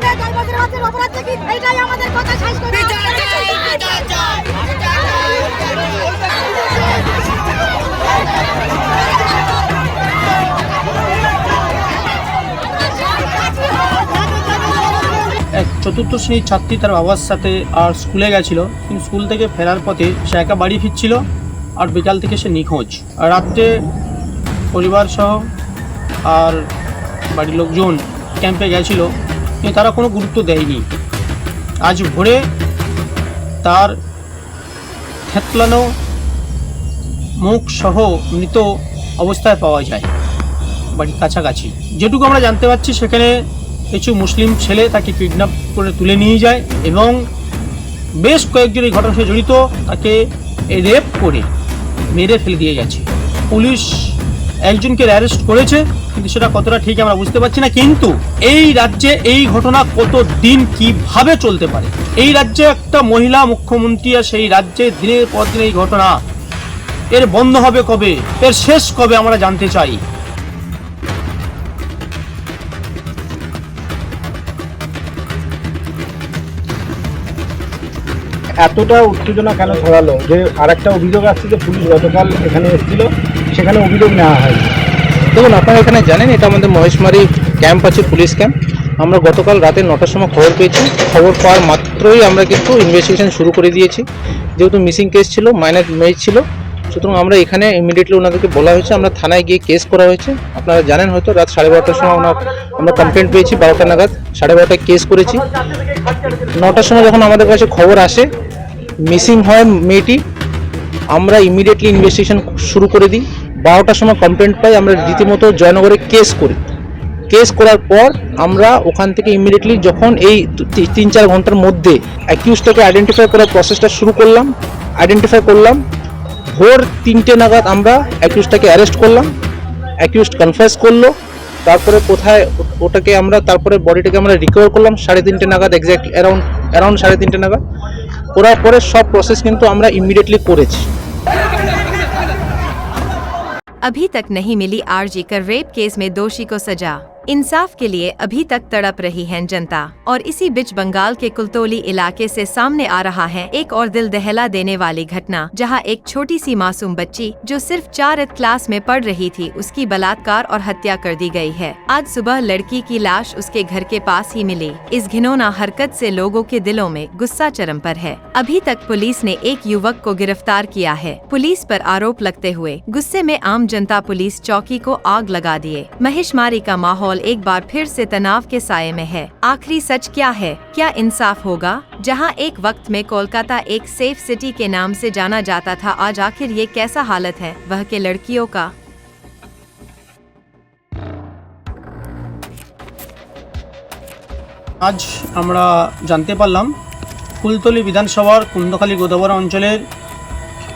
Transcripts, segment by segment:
আমাদের জন্মদিন মাসের অপরাধ থেকে এইটাই আমাদের কথা শেষ করে এক চতুর্থ শ্রেণির ছাত্রী তার বাবার সাথে আর স্কুলে গেছিল কিন্তু স্কুল থেকে ফেরার পথে সে একা বাড়ি ফিরছিল আর বিকাল থেকে সে নিখোঁজ আর রাত্রে পরিবার সহ আর বাড়ির লোকজন ক্যাম্পে গেছিল কিন্তু তারা কোনো গুরুত্ব দেয়নি। আজ ভোরে তার থেতলানো মুখ সহ মৃত অবস্থায় পাওয়া যায় বাড়ির কাছাকাছি। যেটুকু আমরা জানতে পারছি, সেখানে কিছু মুসলিম ছেলে তাকে কিডন্যাপ করে তুলে নিয়ে যায় এবং বেশ কয়েকজন এই ঘটনার সাথে জড়িত, তাকে রেপ করে মেরে ফেলে দিয়ে গেছে। পুলিশ একজনকে অ্যারেস্ট করেছে, কিন্তু সেটা কতটা ঠিক আমরা বুঝতে পারছি না, কিন্তু এই রাজ্যে এই ঘটনা কত দিন কীভাবে চলতে পারে? এই রাজ্যে একটা মহিলা মুখ্যমন্ত্রী আর সেই রাজ্যে দিনের পর দিন এই ঘটনা। এর বন্ধ হবে কবে? এর শেষ কবে আমরা জানতে চাই। এতটা উত্তেজনা কেন ছড়ালো? যে আরেকটা অভিযোগ আসছে যে পুলিশ গতকাল এখানে এসেছিল। সেখানে অভিযোগ নেওয়া হয়নি দেখুন, আপনারা এখানে জানেন, এটা আমাদের মহেশমারি ক্যাম্প আছে, পুলিশ ক্যাম্প। আমরা গতকাল রাতে নটার সময় খবর পেয়েছি। খবর পাওয়ার মাত্রই আমরা কিন্তু ইনভেস্টিগেশন শুরু করে দিয়েছি। যেহেতু মিসিং কেস ছিল মাইনার মেয়ে ছিল, সুতরাং আমরা এখানে ইমিডিয়েটলি ওনাদেরকে বলা হয়েছে, আমরা থানায় গিয়ে কেস করা হয়েছে। আপনারা জানেন হয়তো, রাত সাড়ে বারোটার সময় ওনার আমরা কমপ্লেন পেয়েছি, বারোটা নাগাদ সাড়ে বারোটায় কেস করেছি। নটার সময় যখন আমাদের কাছে খবর আসে মিসিং হয় মেয়েটি, আমরা ইমিডিয়েটলি ইনভেস্টিগেশন শুরু করে দিই। বারোটার সময় কমপ্লেন্ট পাই, আমরা রীতিমতো জয়নগরে কেস করি। কেস করার পর আমরা ওখান থেকে ইমিডিয়েটলি যখন এই তিন চার ঘণ্টার মধ্যে অ্যাকিউজটাকে আইডেন্টিফাই করার প্রসেসটা শুরু করলাম আইডেন্টিফাই করলাম, ভোর তিনটে নাগাদ আমরা অ্যাকিউজটাকে অ্যারেস্ট করলাম অ্যাকিউজড কনফেস করল, তারপরে কোথায় ওটাকে আমরা, তারপরে বডিটাকে আমরা রিকভার করলাম, সাড়ে তিনটে নাগাদ এক্স্যাক্ট অ্যারাউন্ড অ্যারাউন্ড সাড়ে তিনটে নাগাদ। করার পরে সব প্রসেস কিন্তু আমরা ইমিডিয়েটলি করেছি। अभी तक नहीं मिली R G Kar rape case में दोषी को सजा। इंसाफ के लिए अभी तक तड़प रही है जनता। और इसी बीच बंगाल के कुलतोली इलाके से सामने आ रहा है एक और दिल दहला देने वाली घटना, जहाँ एक छोटी सी मासूम बच्ची, जो सिर्फ़ चार क्लास में पढ़ रही थी, उसकी बलात्कार और हत्या कर दी गई है। आज सुबह लड़की की लाश उसके घर के पास ही मिली। इस घिनौना हरकत से लोगों के दिलों में गुस्सा चरम पर है। अभी तक पुलिस ने एक युवक को गिरफ़्तार किया है। पुलिस पर आरोप लगते हुए, गुस्से में आम जनता पुलिस चौकी को आग लगा दिए। महेशमारी का माहौल एक बार फिर से तनाव के साये में है आखिरी सच क्या है क्या इंसाफ होगा जहां एक वक्त में कोलकाता एक सेफ सिटी के नाम से जाना जाता था आज आखिर ये कैसा हालत है वह के लड़कियों का আজ আমরা জানতে পারলাম ফুলতলি বিধানসভার কুন্দখালী গোদাবরা অঞ্চলের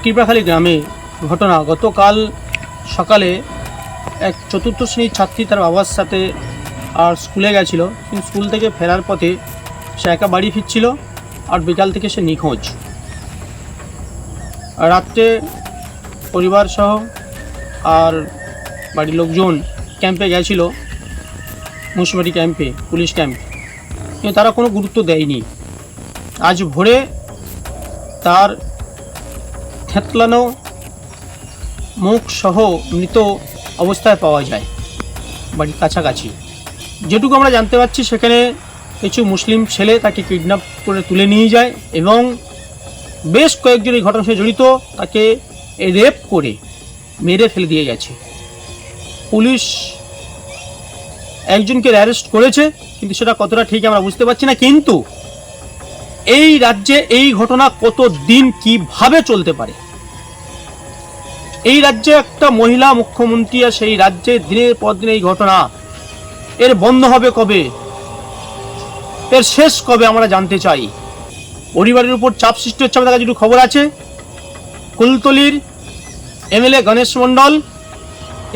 কৃপাখালী গ্রামে ঘটনা গতকাল সকালে এক চতুর্থ শ্রেণির ছাত্রী তার বাবার সাথে আর স্কুলে গেছিল। কিন্তু স্কুল থেকে ফেরার পথে সে একা বাড়ি ফিরছিল আর বিকাল থেকে সে নিখোঁজ। রাত্রে পরিবার সহ আর বাড়ির লোকজন ক্যাম্পে গেছিল মুন্সিপালিটি ক্যাম্পে, পুলিশ ক্যাম্প। কিন্তু তারা কোনো গুরুত্ব দেয়নি। আজ ভোরে তার থেতলানো মুখ সহ মৃত অবস্থায় পাওয়া যায়, বাড়ির কাছাকাছি। যেটুকু আমরা জানতে পারছি, সেখানে কিছু মুসলিম ছেলে তাকে কিডন্যাপ করে তুলে নিয়ে যায় এবং বেশ কয়েকজন এই ঘটনার সাথে জড়িত, তাকে রেপ করে মেরে ফেলে দিয়ে গেছে। পুলিশ একজনকে অ্যারেস্ট করেছে, কিন্তু সেটা কতটা ঠিক আমরা বুঝতে পারছি না, কিন্তু এই রাজ্যে এই ঘটনা কত দিন কীভাবে চলতে পারে? এই রাজ্যে একটা মহিলা মুখ্যমন্ত্রী আর সেই রাজ্যে দিনের পর দিন এই ঘটনা। এর বন্ধ হবে কবে? এর শেষ কবে আমরা জানতে চাই। পরিবারের উপর চাপ সৃষ্টি হচ্ছে আমাদের কাছে একটু খবর আছে। কুলতলির এমএলএ গণেশ মণ্ডল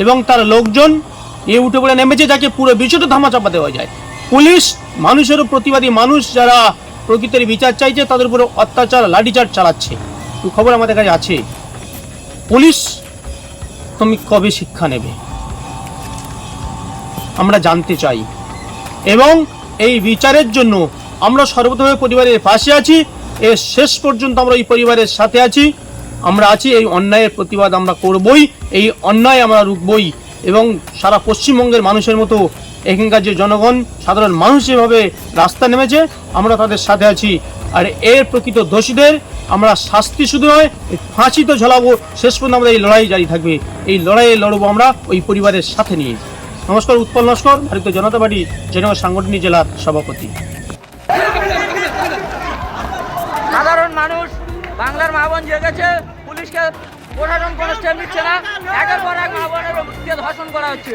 এবং তার লোকজন এ উঠে পড়ে নেমেছে, যাকে পুরো বিষয়টা ধামাচাপা দেওয়া যায়। পুলিশ মানুষেরও প্রতিবাদী মানুষ যারা প্রকৃতির বিচার চাইছে, তাদের উপরে অত্যাচার, লাঠিচার্জ চালাচ্ছে। খবর আমাদের কাছে আছে। পুলিশ তুমি কবে শিক্ষা নেবে? আমরা জানতে চাই। এবং এই বিচারের জন্য আমরা সর্বতভাবে পরিবারের পাশে আছি। এর শেষ পর্যন্ত আমরা এই পরিবারের সাথে আছি। আমরা আছি, এই অন্যায়ের প্রতিবাদ আমরা করবই, এই অন্যায় আমরা রুখবই। এবং সারা পশ্চিমবঙ্গের মানুষের মতো এখানকার যে জনগণ, সাধারণ মানুষ যেভাবে রাস্তা নেমেছে, আমরা তাদের সাথে আছি। আর এর প্রকৃত দোষীদের আমরা শাস্তি শুধু নয়, এই ফাঁসি তো ঝোলাবো, শেষ পর্যন্ত আমাদের এই লড়াই জারি থাকবে। এই লড়াইয়ে লড়বো আমরা ওই পরিবারের সাথে নিয়ে। নমস্কার, উৎপল নস্কর, ভারতীয় জনতা পার্টি, জেনেভা সাংগঠনিক জেলার সভাপতি। সাধারণ মানুষ, বাংলার মা বোন জেগেছে, পুলিশকে প্রশাসন কোনো স্টেপ নিচ্ছে না। একের পর এক মা বোনের ধর্ষণ করা হচ্ছে।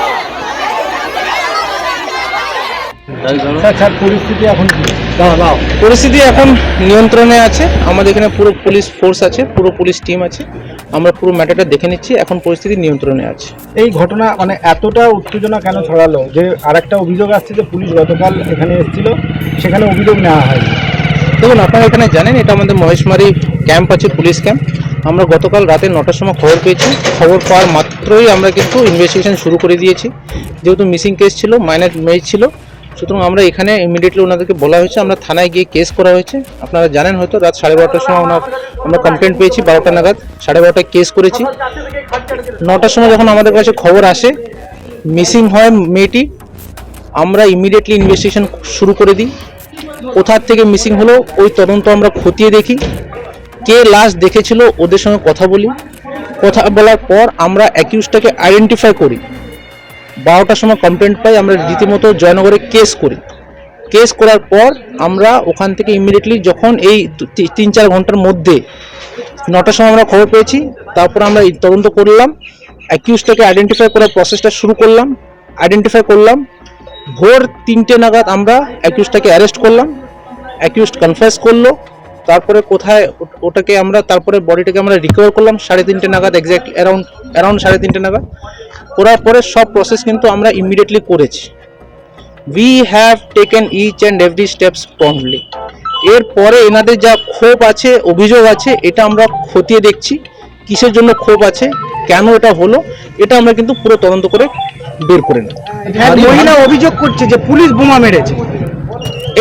পরিস্থিতি এখন নিয়ন্ত্রণে আছে। আমাদের এখানে পুরো পুলিশ ফোর্স আছে পুরো পুলিশ টিম আছে। আমরা পুরো ম্যাটারটা দেখে নিচ্ছি এখন পরিস্থিতি নিয়ন্ত্রণে আছে। এই ঘটনা মানে এতটা উত্তেজনা কেন ছড়ালো? যে আরেকটা অভিযোগ আসছে যে পুলিশ গতকাল এখানে এসেছিল সেখানে অভিযোগ নেওয়া হয়নি। দেখুন আপনারা এখানে জানেন এটা আমাদের মহেশমারি ক্যাম্প আছে পুলিশ ক্যাম্প আমরা গতকাল রাতে নটার সময় খবর পেয়েছি। খবর পাওয়ার মাত্রই আমরা কিন্তু ইনভেস্টিগেশন শুরু করে দিয়েছি। যেহেতু মিসিং কেস ছিল মাইনার মেজ ছিল সুতরাং আমরা এখানে ইমিডিয়েটলি ওনাদেরকে বলা হয়েছে, আমরা থানায় গিয়ে কেস করা হয়েছে। আপনারা জানেন হয়তো, রাত সাড়ে বারোটার সময় ওনার আমরা কমপ্লেন পেয়েছি, বারোটা নাগাদ সাড়ে বারোটায় কেস করেছি। নটার সময় যখন আমাদের কাছে খবর আসে মিসিং হয় মেয়েটি, আমরা ইমিডিয়েটলি ইনভেস্টিগেশন শুরু করে দিই। কোথার থেকে মিসিং হলো, ওই তদন্ত আমরা খতিয়ে দেখি। কে লাশ দেখেছিল, ওদের সঙ্গে কথা বলি। কথা বলার পর আমরা অ্যাকিউজটাকে আইডেন্টিফাই করি। বারোটার সময় কমপ্লেন্ট পাই, আমরা রীতিমতো জয়নগরে কেস করি। কেস করার পর আমরা ওখান থেকে ইমিডিয়েটলি যখন এই তিন চার ঘণ্টার মধ্যে নটার সময় আমরা খবর পেয়েছি, তারপর আমরা তদন্ত করলাম অ্যাকিউজটাকে আইডেন্টিফাই করার প্রসেসটা শুরু করলাম আইডেন্টিফাই করলাম, ভোর তিনটে নাগাদ আমরা অ্যাকিউজটাকে অ্যারেস্ট করলাম অ্যাকিউজড কনফেস করল, তারপরে কোথায় ওটাকে আমরা, তারপরে বডিটাকে আমরা রিকভার করলাম সাড়ে তিনটে নাগাদ এক্স্যাক্ট অ্যারাউন্ড অ্যারাউন্ড সাড়ে তিনটে নাগাদ। করার পরে সব প্রসেস কিন্তু আমরা ইমিডিয়েটলি করেছি। We have taken each and every steps promptly এরপরে এনাদের যা ক্ষোভ আছে অভিযোগ আছে এটা আমরা খতিয়ে দেখছি। কিসের জন্য ক্ষোভ আছে কেন এটা হলো এটা আমরা কিন্তু পুরো তদন্ত করে বের করে নেব। এক মহিলা অভিযোগ করছে যে পুলিশ বোমা মেরেছে।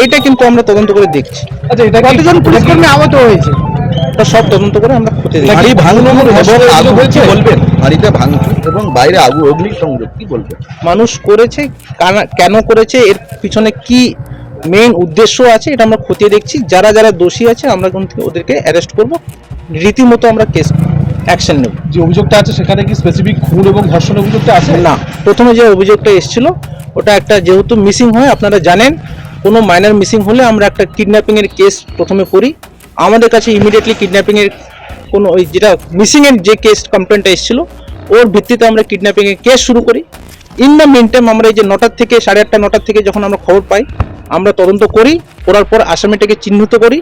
এইটা কিন্তু আমরা তদন্ত করে দেখছি। আচ্ছা এটা কতজন পুলিশ কর্মী আহত হয়েছে? এটা সব তদন্ত করে আমরা বাড়ি ভাঙচুর এবং আগুন কি বলবেন? বাড়িতে ভাঙচুর এবং বাইরে আগুন অগ্নি সংযোগ কি বলবেন? মানুষ করেছে কেন করেছে এর পিছনে কি মেইন উদ্দেশ্য আছে এটা আমরা খতিয়ে দেখছি। যারা যারা দোষী আছে আমরা কিন্তু ওদেরকে অ্যারেস্ট করব? রীতিমতো আমরা কেস অ্যাকশন নেব। যে অভিযোগটা আছে সেখানে কি স্পেসিফিক খুন এবং ধর্ষণের অভিযোগটা আছে? না প্রথমে যে অভিযোগটা এসেছিল ওটা একটা যেহেতু মিসিং হয় আপনারা জানেন কোনো মাইনার মিসিং হলে আমরা একটা কিডন্যাপিং এর কেস প্রথমে করি। আমাদের কাছে ইমিডিয়েটলি কিডন্যাপিং এর কোনো ওই যেটা মিসিং এর যে কেস কমপ্লেনটা এসেছিল ওর ভিত্তিতে আমরা কিডন্যাপিং এর কেস শুরু করি। ইন দ্য মেন টাইম আমরা এই যে নটার থেকে সাড়ে আটটা নটার থেকে যখন আমরা খবর পাই আমরা তদন্ত করি করার পর আসামিটাকে চিহ্নিত করি।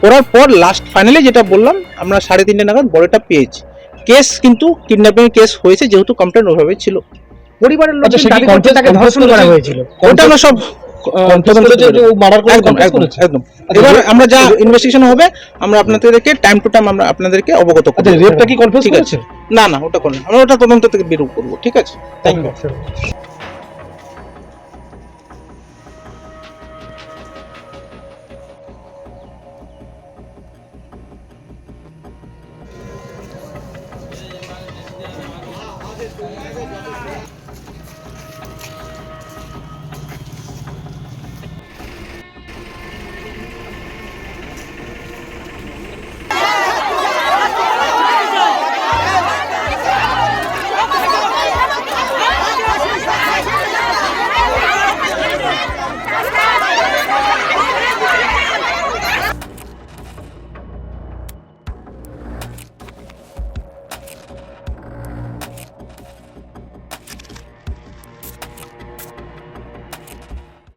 করার পর লাস্ট ফাইনালি যেটা বললাম আমরা সাড়ে তিনটে নাগাদ বড়টা পেয়েছি। কেস কিন্তু কিডন্যাপিং কেস হয়েছে যেহেতু কমপ্লেন ওইভাবে ছিল। পরিবারের আচ্ছা, লোকজন সে কি দাবি করছে confess- তাকে confess ধর্ষণ করা হয়েছিল? ওটা আমরা সব আমরা যা ইনভেস্টিগেশন হবে আমরা আপনাদেরকে টাইম টু টাইম আমরা আপনাদেরকে অবগত করব। রেপটা কি কনফার্ম ঠিক আছে। না না ওটা করুন। আমরা ওটা তদন্ত থেকে বের করব ঠিক আছে? Thank you